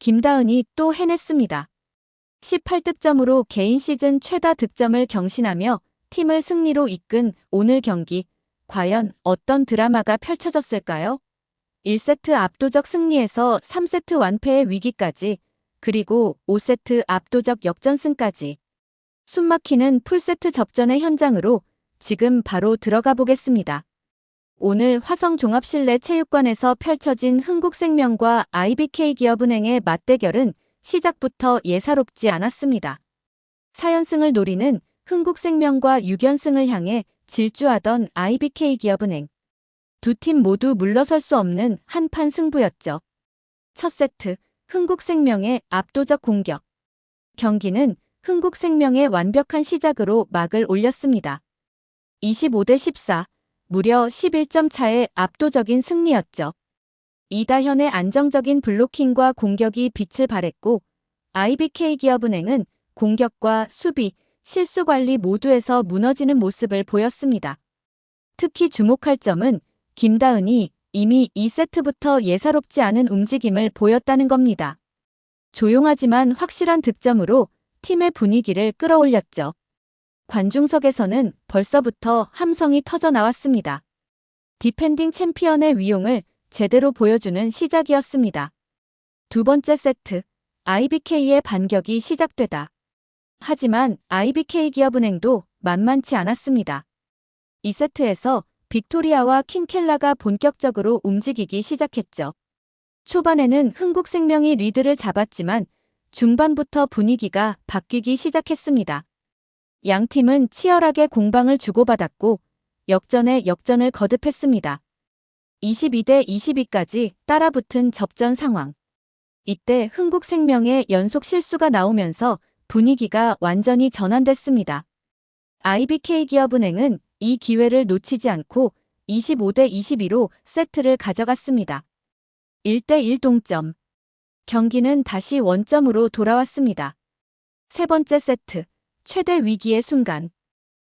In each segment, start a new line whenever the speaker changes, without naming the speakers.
김다은이 또 해냈습니다. 18득점으로 개인 시즌 최다 득점을 경신하며 팀을 승리로 이끈 오늘 경기. 과연 어떤 드라마가 펼쳐졌을까요? 1세트 압도적 승리에서 3세트 완패의 위기까지, 그리고 5세트 압도적 역전승까지. 숨막히는 풀세트 접전의 현장으로 지금 바로 들어가 보겠습니다. 오늘 화성 종합실내 체육관에서 펼쳐진 흥국생명과 IBK 기업은행의 맞대결은 시작부터 예사롭지 않았습니다. 4연승을 노리는 흥국생명과 6연승을 향해 질주하던 IBK 기업은행. 두 팀 모두 물러설 수 없는 한판 승부였죠. 첫 세트, 흥국생명의 압도적 공격. 경기는 흥국생명의 완벽한 시작으로 막을 올렸습니다. 25대 14, 무려 11점 차의 압도적인 승리였죠. 이다현의 안정적인 블로킹과 공격이 빛을 발했고 IBK 기업은행은 공격과 수비, 실수 관리 모두에서 무너지는 모습을 보였습니다. 특히 주목할 점은 김다은이 이미 2세트부터 예사롭지 않은 움직임을 보였다는 겁니다. 조용하지만 확실한 득점으로 팀의 분위기를 끌어올렸죠. 관중석에서는 벌써부터 함성이 터져 나왔습니다. 디펜딩 챔피언의 위용을 제대로 보여주는 시작이었습니다. 두 번째 세트, IBK의 반격이 시작되다. 하지만 IBK 기업은행도 만만치 않았습니다. 이 세트에서 빅토리아와 킹켈라가 본격적으로 움직이기 시작했죠. 초반에는 흥국생명이 리드를 잡았지만 중반부터 분위기가 바뀌기 시작했습니다. 양 팀은 치열하게 공방을 주고받았고 역전에 역전을 거듭했습니다. 22대 22까지 따라붙은 접전 상황. 이때 흥국생명의 연속 실수가 나오면서 분위기가 완전히 전환됐습니다. IBK 기업은행은 이 기회를 놓치지 않고 25대 22로 세트를 가져갔습니다. 1대1 동점. 경기는 다시 원점으로 돌아왔습니다. 세 번째 세트, 최대 위기의 순간.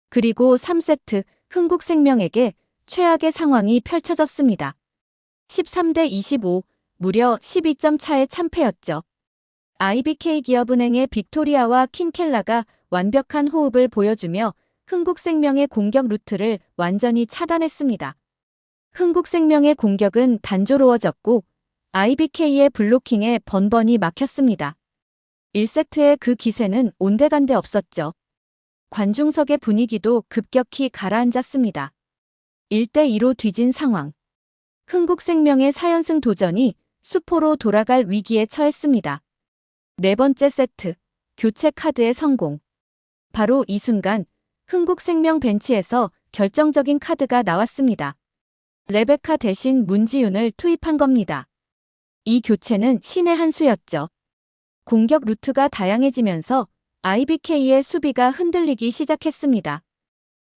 그리고 3세트, 흥국생명에게 최악의 상황이 펼쳐졌습니다. 13대 25, 무려 12점 차의 참패였죠. IBK 기업은행의 빅토리아와 킹켈라가 완벽한 호흡을 보여주며 흥국생명의 공격 루트를 완전히 차단했습니다. 흥국생명의 공격은 단조로워졌고 IBK의 블로킹에 번번이 막혔습니다. 1세트의 그 기세는 온데간데 없었죠. 관중석의 분위기도 급격히 가라앉았습니다. 1대2로 뒤진 상황. 흥국생명의 4연승 도전이 수포로 돌아갈 위기에 처했습니다. 네 번째 세트, 교체 카드의 성공. 바로 이 순간 흥국생명 벤치에서 결정적인 카드가 나왔습니다. 레베카 대신 문지윤을 투입한 겁니다. 이 교체는 신의 한 수였죠. 공격 루트가 다양해지면서 IBK의 수비가 흔들리기 시작했습니다.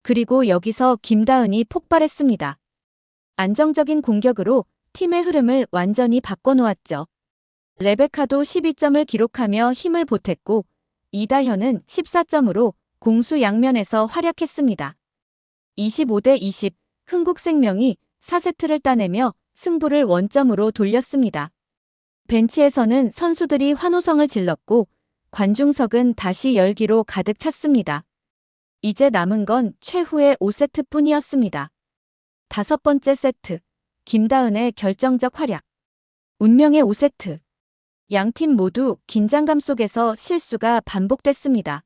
그리고 여기서 김다은이 폭발했습니다. 안정적인 공격으로 팀의 흐름을 완전히 바꿔놓았죠. 레베카도 12점을 기록하며 힘을 보탰고 이다현은 14점으로 공수 양면에서 활약했습니다. 25대 20, 흥국생명이 4세트를 따내며 승부를 원점으로 돌렸습니다. 벤치에서는 선수들이 환호성을 질렀고 관중석은 다시 열기로 가득 찼습니다. 이제 남은 건 최후의 5세트 뿐이었습니다. 다섯 번째 세트, 김다은의 결정적 활약. 운명의 5세트. 양 팀 모두 긴장감 속에서 실수가 반복됐습니다.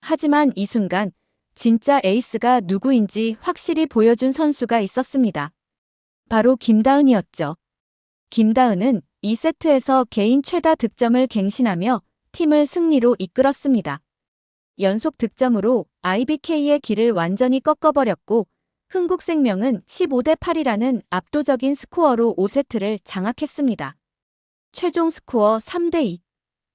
하지만 이 순간 진짜 에이스가 누구인지 확실히 보여준 선수가 있었습니다. 바로 김다은이었죠. 김다은은 2세트에서 개인 최다 득점을 갱신하며 팀을 승리로 이끌었습니다. 연속 득점으로 IBK의 길을 완전히 꺾어버렸고 흥국생명은 15대 8이라는 압도적인 스코어로 5세트를 장악했습니다. 최종 스코어 3대 2.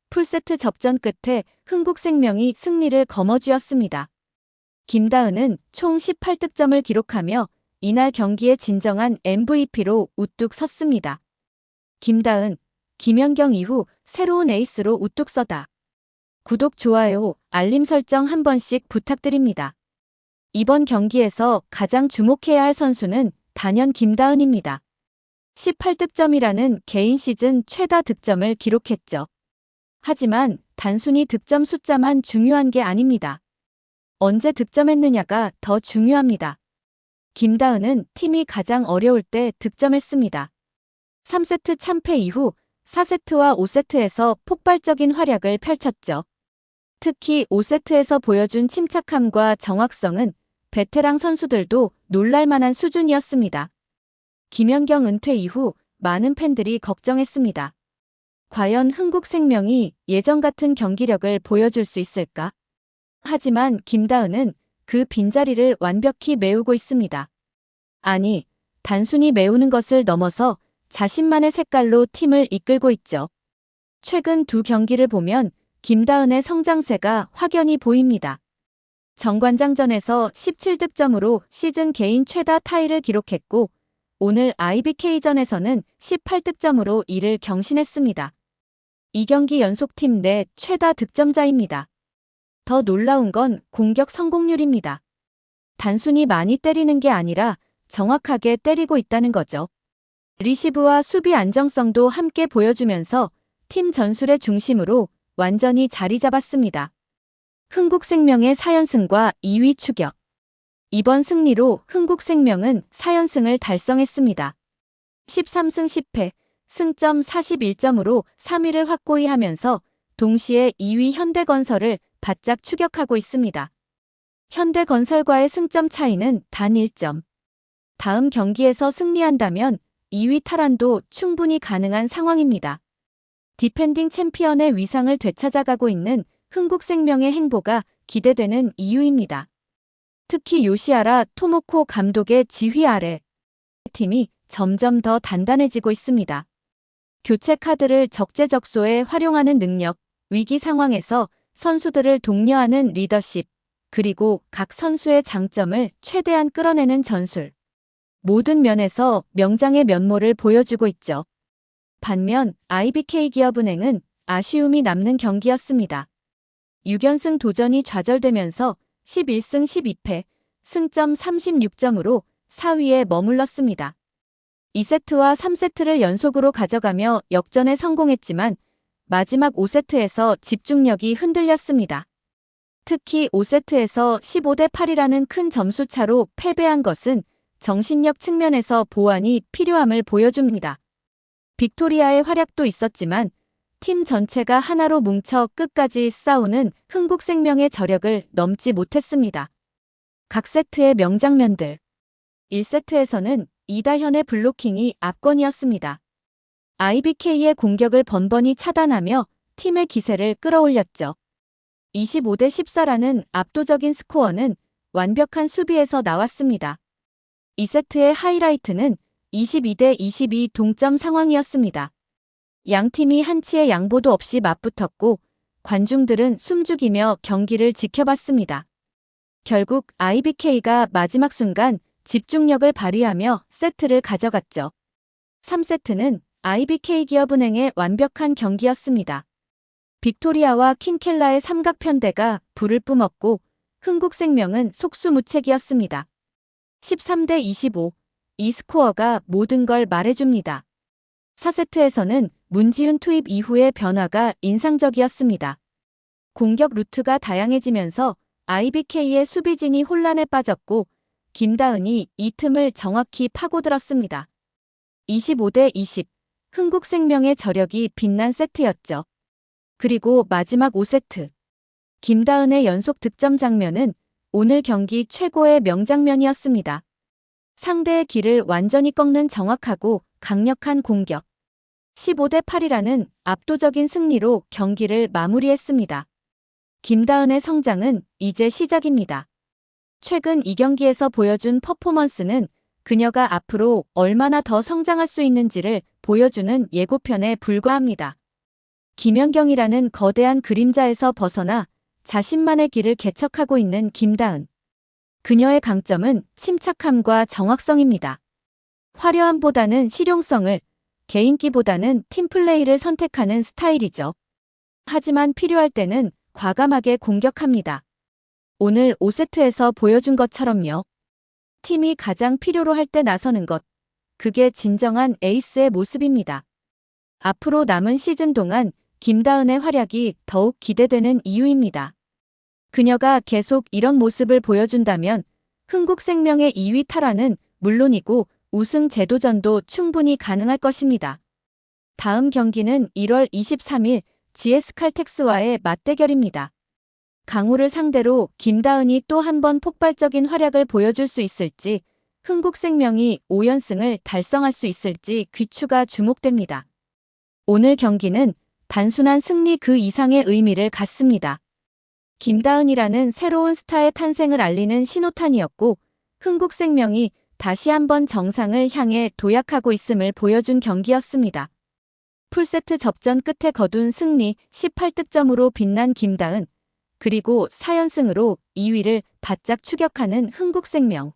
풀세트 접전 끝에 흥국생명이 승리를 거머쥐었습니다. 김다은은 총 18득점을 기록하며 이날 경기의 진정한 MVP로 우뚝 섰습니다. 김다은, 김연경 이후 새로운 에이스로 우뚝 서다. 구독, 좋아요, 알림 설정 한 번씩 부탁드립니다. 이번 경기에서 가장 주목해야 할 선수는 단연 김다은입니다. 18득점이라는 개인 시즌 최다 득점을 기록했죠. 하지만 단순히 득점 숫자만 중요한 게 아닙니다. 언제 득점했느냐가 더 중요합니다. 김다은은 팀이 가장 어려울 때 득점했습니다. 3세트 참패 이후 4세트와 5세트에서 폭발적인 활약을 펼쳤죠. 특히 5세트에서 보여준 침착함과 정확성은 베테랑 선수들도 놀랄만한 수준이었습니다. 김연경 은퇴 이후 많은 팬들이 걱정했습니다. 과연 흥국생명이 예전 같은 경기력을 보여줄 수 있을까? 하지만 김다은은 그 빈자리를 완벽히 메우고 있습니다. 아니, 단순히 메우는 것을 넘어서 자신만의 색깔로 팀을 이끌고 있죠. 최근 두 경기를 보면 김다은의 성장세가 확연히 보입니다. 정관장전에서 17득점으로 시즌 개인 최다 타이를 기록했고 오늘 IBK전에서는 18득점으로 이를 경신했습니다. 2경기 연속 팀 내 최다 득점자입니다. 더 놀라운 건 공격 성공률입니다. 단순히 많이 때리는 게 아니라 정확하게 때리고 있다는 거죠. 리시브와 수비 안정성도 함께 보여주면서 팀 전술의 중심으로 완전히 자리 잡았습니다. 흥국생명의 4연승과 2위 추격. 이번 승리로 흥국생명은 4연승을 달성했습니다. 13승 10패, 승점 41점으로 3위를 확고히 하면서 동시에 2위 현대건설을 바짝 추격하고 있습니다. 현대건설과의 승점 차이는 단 1점. 다음 경기에서 승리한다면 2위 탈환도 충분히 가능한 상황입니다. 디펜딩 챔피언의 위상을 되찾아가고 있는 흥국생명의 행보가 기대되는 이유입니다. 특히 요시아라 토모코 감독의 지휘 아래 팀이 점점 더 단단해지고 있습니다. 교체 카드를 적재적소에 활용하는 능력, 위기 상황에서 선수들을 독려하는 리더십, 그리고 각 선수의 장점을 최대한 끌어내는 전술. 모든 면에서 명장의 면모를 보여주고 있죠. 반면 IBK 기업은행은 아쉬움이 남는 경기였습니다. 6연승 도전이 좌절되면서 11승 12패, 승점 36점으로 4위에 머물렀습니다. 2세트와 3세트를 연속으로 가져가며 역전에 성공했지만 마지막 5세트에서 집중력이 흔들렸습니다. 특히 5세트에서 15대 8이라는 큰 점수 차로 패배한 것은 정신력 측면에서 보완이 필요함을 보여줍니다. 빅토리아의 활약도 있었지만 팀 전체가 하나로 뭉쳐 끝까지 싸우는 흥국생명의 저력을 넘지 못했습니다. 각 세트의 명장면들. 1세트에서는 이다현의 블로킹이 압권이었습니다. IBK의 공격을 번번이 차단하며 팀의 기세를 끌어올렸죠. 25대 14라는 압도적인 스코어는 완벽한 수비에서 나왔습니다. 2세트의 하이라이트는 22대 22 동점 상황이었습니다. 양 팀이 한치의 양보도 없이 맞붙었고 관중들은 숨죽이며 경기를 지켜봤습니다. 결국 IBK가 마지막 순간 집중력을 발휘하며 세트를 가져갔죠. 3세트는 IBK 기업은행의 완벽한 경기였습니다. 빅토리아와 킹켈라의 삼각편대가 불을 뿜었고 흥국생명은 속수무책이었습니다. 13대 25. 이 스코어가 모든 걸 말해줍니다. 4세트에서는 문지훈 투입 이후의 변화가 인상적이었습니다. 공격 루트가 다양해지면서 IBK의 수비진이 혼란에 빠졌고 김다은이 이 틈을 정확히 파고들었습니다. 25대 20. 흥국생명의 저력이 빛난 세트였죠. 그리고 마지막 5세트. 김다은의 연속 득점 장면은 오늘 경기 최고의 명장면이었습니다. 상대의 길을 완전히 꺾는 정확하고 강력한 공격. 15대 8이라는 압도적인 승리로 경기를 마무리했습니다. 김다은의 성장은 이제 시작입니다. 최근 이 경기에서 보여준 퍼포먼스는 그녀가 앞으로 얼마나 더 성장할 수 있는지를 보여주는 예고편에 불과합니다. 김연경이라는 거대한 그림자에서 벗어나 자신만의 길을 개척하고 있는 김다은. 그녀의 강점은 침착함과 정확성입니다. 화려함보다는 실용성을, 개인기보다는 팀플레이를 선택하는 스타일이죠. 하지만 필요할 때는 과감하게 공격합니다. 오늘 5세트에서 보여준 것처럼요. 팀이 가장 필요로 할 때 나서는 것. 그게 진정한 에이스의 모습입니다. 앞으로 남은 시즌 동안 김다은의 활약이 더욱 기대되는 이유입니다. 그녀가 계속 이런 모습을 보여준다면 흥국생명의 2위 탈환은 물론이고 우승 재도전도 충분히 가능할 것입니다. 다음 경기는 1월 23일 GS 칼텍스와의 맞대결입니다. 강호를 상대로 김다은이 또 한 번 폭발적인 활약을 보여줄 수 있을지, 흥국생명이 5연승을 달성할 수 있을지 귀추가 주목됩니다. 오늘 경기는 단순한 승리 그 이상의 의미를 갖습니다. 김다은이라는 새로운 스타의 탄생을 알리는 신호탄이었고, 흥국생명이 다시 한번 정상을 향해 도약하고 있음을 보여준 경기였습니다. 풀세트 접전 끝에 거둔 승리 18득점으로 빛난 김다은, 그리고 4연승으로 2위를 바짝 추격하는 흥국생명.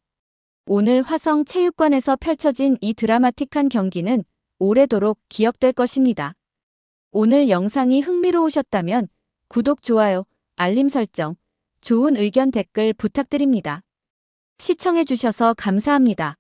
오늘 화성 체육관에서 펼쳐진 이 드라마틱한 경기는 오래도록 기억될 것입니다. 오늘 영상이 흥미로우셨다면 구독, 좋아요, 알림 설정, 좋은 의견 댓글 부탁드립니다. 시청해주셔서 감사합니다.